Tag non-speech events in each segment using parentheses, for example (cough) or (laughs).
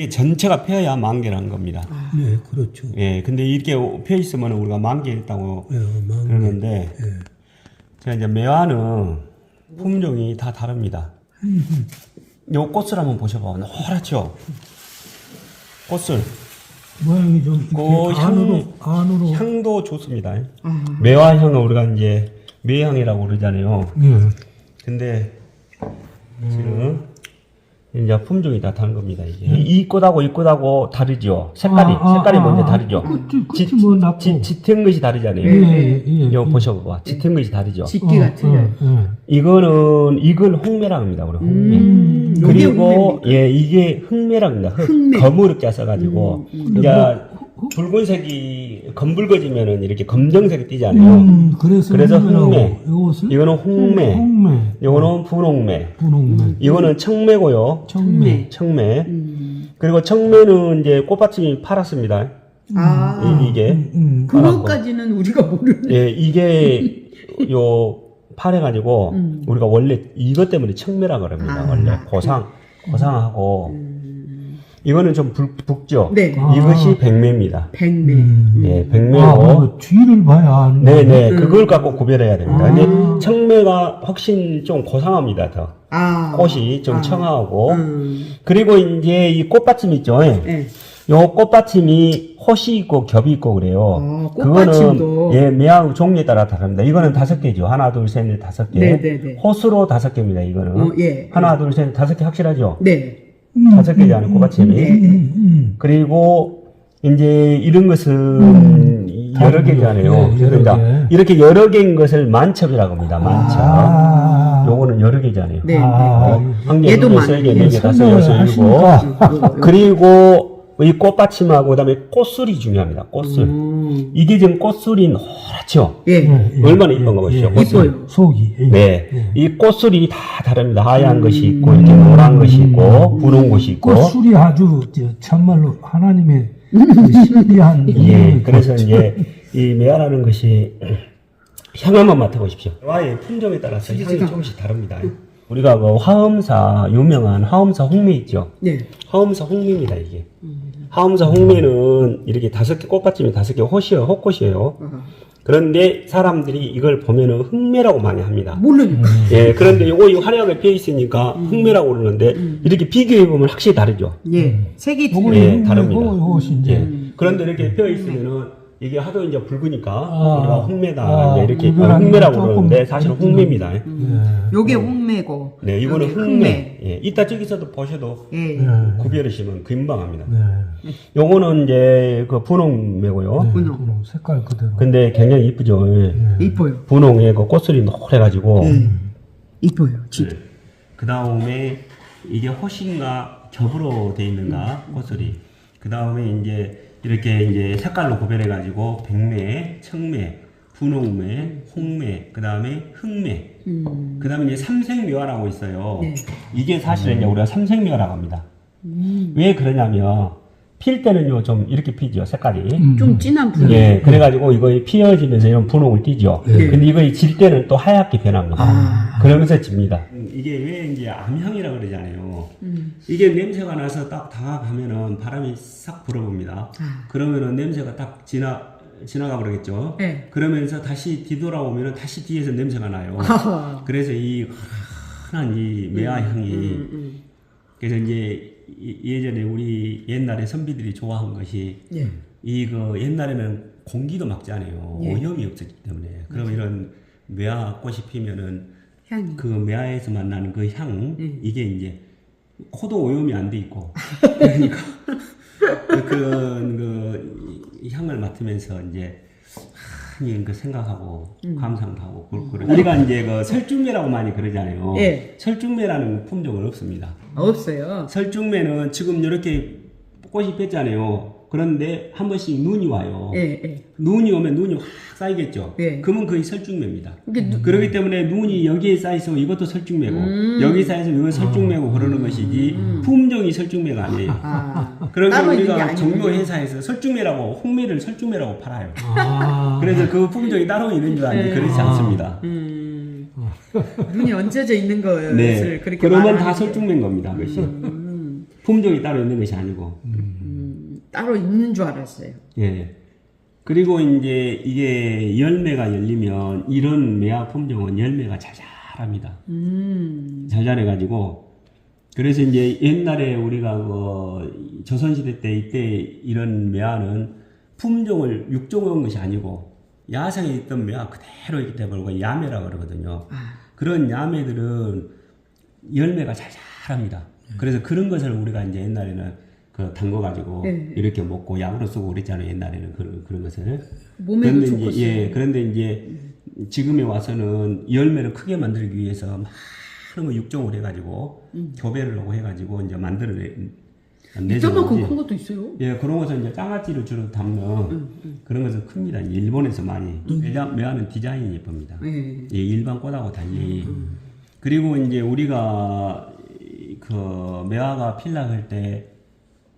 이게 전체가 펴야 만개라는 겁니다. 네, 그렇죠. 예, 근데 이렇게 펴 있으면 우리가 만개했다고 예, 망. 그러는데 예. 제가 이제 매화는 품종이 다 다릅니다. (laughs) 요 꽃을 한번 보셔봐. 노랗죠? 꽃을. 모양이 좀 그 이렇게 향- 안으로 안으로 향도 좋습니다. 매화향은 우리가 이제 매향이라고 그러잖아요. 예. 근데 지금 이제 품종이 다 다른 겁니다. 이게 이 꽃하고 이 꽃하고 다르죠. 색깔이 아, 아, 색깔이 아, 먼저 아. 다르죠. 끝이 끝이 뭐 나고 지, 짙은 것이 다르잖아요. 예, 예, 예. 이거 보셔봐. 짙은 것이 다르죠. 짓기가 틀려요. 예. 이거는 이걸 홍매라고 합니다. 우리 홍매. 음, 요게 그리고? 예 이게 흑매랍니다. 흑, 흑매. 검으롭게 써가지고 음, 이제 붉은색이 검붉어지면은 이렇게 검정색이 띄잖아요. 음, 그래서 그래서. 홍매. 이것을 이거는 홍매, 홍매, 이거는 분홍매, 분홍매, 이거는 청매고요. 청매. 청매. 음. 그리고 청매는 이제 꽃받침이 파랗습니다. 아, 이, 게 음, 음. 그것까지는 우리가 모르는. 예 이게 (laughs) 요 파래가지고 음. 우리가 원래 이것 때문에 청매라 그럽니다. 아, 원래 고상 고상하고 이거는 좀 붉, 붉죠. 네, 아. 이것이 백매입니다. 백매. 음. 예, 아, 백매고. 뭐 뒤를 봐야 하는 거예요? 네네, 그걸 갖고 구별해야 됩니다. 아. 근데 청매가 훨씬 좀 고상합니다, 더. 아, 꽃이 좀 아. 청하고. 음. 그리고 이제 이 꽃받침 있죠. 예. 네. 요 꽃받침이 호시 있고 겹이 있고 그래요. 아, 꽃받침도. 그거는 예, 매화 종류에 따라 다릅니다. 이거는 다섯 개죠. 하나, 둘, 셋, 넷, 다섯 개. 네네네. 호수로 다섯 개입니다. 이거는. 어, 예. 하나, 둘, 셋, 넷, 다섯 개 확실하죠. 네. 음, 다섯. 음, 음, 음. 그리고 이제 이런 것은 음, 여러 개잖아요. 거. 예, 여러 그러니까 개. 이렇게 여러 개인 것을 만첩이라고 합니다. 만첩. 아. 요거는 여러 개잖아요. 네. 아, 네. 한 개, 얘도 두 개, 많- 세 개, 예, 네 개, 다섯 개, 여섯, 일곱. 하시니까. 그리고 이 꽃받침하고 그다음에 꽃술이 중요합니다. 꽃술. 음. 이게 지금 꽃술이 노랗죠. 예. 예, 예, 얼마나 예, 이쁜 거 보시죠. 예, 꽃술. 이뻐요. 속이. 예. 네. 예. 이 꽃술이 다 다릅니다. 하얀 음. 것이 있고, 이렇게 노란 것이 있고, 분홍 것이 있고. 꽃술이 아주 저, 참말로 하나님의 그 (laughs) 신비한 예, 그 그래서 이제 이 매화라는 것이 (clears throat) 향 한번 맡아보십시오. 와의 품종에 따라서 향이 조금씩 다릅니다. 우리가 그 화엄사 유명한 화엄사 홍미 있죠. 네. 화엄사 홍미입니다 이게. 화엄사 홍미는 이렇게 다섯 개 꽃받침이 다섯 개 호시요 호꽃이에요. 아, 그런데 사람들이 이걸 보면은 흑매라고 많이 합니다. 모르니까. 예, 그런데 요거 이 화려하게 피어 있으니까 흑매라고 그러는데 이렇게 비교해 보면 확실히 다르죠. 예. 색이 틀려요. 예, 다릅니다. 이제 예. 그런데 이렇게 펴 있으면은 이게 하도 이제 붉으니까 아. 우리가 홍매다 아, 이렇게 구별하기가 흑매라고 조금 그러는데 사실은 그렇구나. 홍매입니다. 예. 요게 홍매고. 네, 이거는 요게 흑매. 예, 이따 저기서도 보셔도 예. 예. 구별하시면 금방 합니다. 네. 요거는 이제 그 분홍매고요. 네, 분홍. 분홍 색깔 그대로. 근데 굉장히 이쁘죠. 예. 이뻐요. 분홍에 그 꽃술이 노래가지고. 예. 이뻐요. 진짜. 그 다음에 이게 호신가 겹으로 돼 있는가 꽃술이. 그 다음에 이제 이렇게 이제 색깔로 구별해 가지고 백매, 청매, 분홍매, 홍매, 그 다음에 흑매. 음. 그 다음에 이제 삼색묘화라고 있어요. 네. 이게 사실은 이제 우리가 삼색묘화라고 합니다. 음. 왜 그러냐면 필 때는요 좀 이렇게 피죠 색깔이. 음. 좀 진한 분위기. 예, 그래가지고 이거 피어지면서 이런 분홍을 띠죠. 네. 근데 이거 질 때는 또 하얗게 변합니다. 아. 그러면서 집니다. 이게 왜 이제 암향이라 그러잖아요. 음. 이게 냄새가 나서 딱 다가가면은 바람이 싹 불어봅니다. 아. 그러면은 냄새가 딱 지나 지나가 버리겠죠. 네. 그러면서 다시 뒤돌아오면은 다시 뒤에서 냄새가 나요. (laughs) 하하. 그래서 이 환한 이 매화 향이 음, 음. 그래서 이제 이- 예전에 우리 옛날에 선비들이 좋아한 것이 예. 이거 옛날에는 공기도 막지 않아요. 예. 오염이 없었기 때문에. 그럼 이런 매화 꽃이 피면은 향이. 그 매화에서 만 나는 그 향, 음. 이게 이제 코도 오염이 안 돼 있고. (laughs) 그러니까 그- 그런 그 향을 맡으면서 이제 하나님 그 생각하고 음. 감상도 하고 그럴 거를. 우리가 이제 그 설중매라고 많이 그러잖아요. 예. 설중매라는 품종은 없습니다. 없어요. 설중매는 지금 이렇게 꽃이 폈잖아요. 그런데 한 번씩 눈이 와요. 예, 예. 눈이 오면 눈이 확 쌓이겠죠. 예. 그러면 거의 설중매입니다. 이게 누- 그렇기 때문에 눈이 여기에 쌓여서 이것도 설중매고 음. 여기 쌓여서 이건 설중매고 그러는 것이지 품종이 설중매가 아니에요. 아. (laughs) 그러니까 따로 있는 게 우리가 아니군요. 정묘 회사에서 설중매라고 홍매를 설중매라고 팔아요. 아. 그래서 그 품종이 따로 있는 줄 알지 네. 그렇지 않습니다. 음. 눈이 얹어져 있는 것을 네. 그렇게 그러면 다. 설중매인 겁니다. 그것이. 음. 품종이 따로 있는 것이 아니고 음, 따로 있는 줄 알았어요. 예. 그리고 이제 이게 열매가 열리면 이런 매화 품종은 열매가 자잘합니다. 음, 자잘해가지고 그래서 이제 옛날에 우리가 그 조선시대 때 이때 이런 매화는 품종을 육종한 것이 아니고 야생에 있던 매화 그대로 때문에 그걸 야매라고 그러거든요. 아, 그런 야매들은 열매가 자잘합니다. 그래서 그런 것을 우리가 이제 옛날에는 그 담궈가지고 네. 이렇게 먹고 약으로 쓰고 그랬잖아요. 옛날에는 그런 그런 것을. 몸에도 그런데. 이제 예, 그런데 이제 지금에 와서는 열매를 크게 만들기 위해서 많은 거 육종을 해가지고 교배를 하고 해가지고 이제 만들어내 이따만큼 큰 것도 있어요. 예 그런 것은 이제 장아찌를 주로 담는 그런 것은 큽니다. 이제 일본에서 많이 매화- 매화는 디자인이 예쁩니다. 예. 예, 일반 꽃하고 달리. 그리고 이제 우리가 그 매화가 필락할 때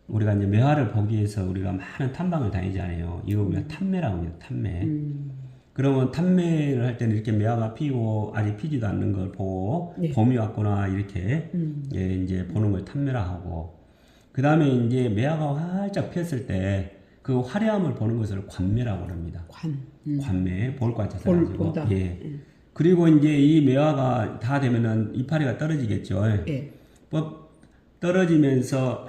우리가 이제 매화를 보기 위해서 우리가 많은 탐방을 다니잖아요. 이거 우리가 탐매라고 합니다. 탐매. 그러면 탐매를 할 때는 이렇게 매화가 피고 아직 피지도 않는 걸 보고 네. 봄이 왔구나 이렇게 예, 이제 보는 걸 탐매라 하고 그 다음에 이제 매화가 활짝 피었을 때 그 화려함을 보는 것을 관매라고 합니다. 관. 관매 볼과 볼, 자서 가지고 본다. 예. 그리고 이제 이 매화가 다 되면은 이파리가 떨어지겠죠. 예. 뭐 떨어지면서 막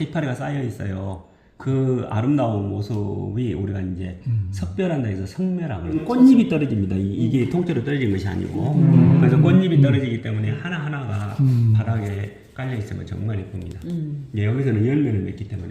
이파리가 쌓여 있어요. 그 아름다운 모습이 우리가 이제 석별한다 해서 성매라고 그래요. 꽃잎이 떨어집니다. 이- 이게 통째로 떨어진 것이 아니고 그래서 꽃잎이 떨어지기 때문에 하나 하나가 바닥에 깔려 있으면 정말 예쁩니다. 예, 여기서는 열매를 맺기 때문에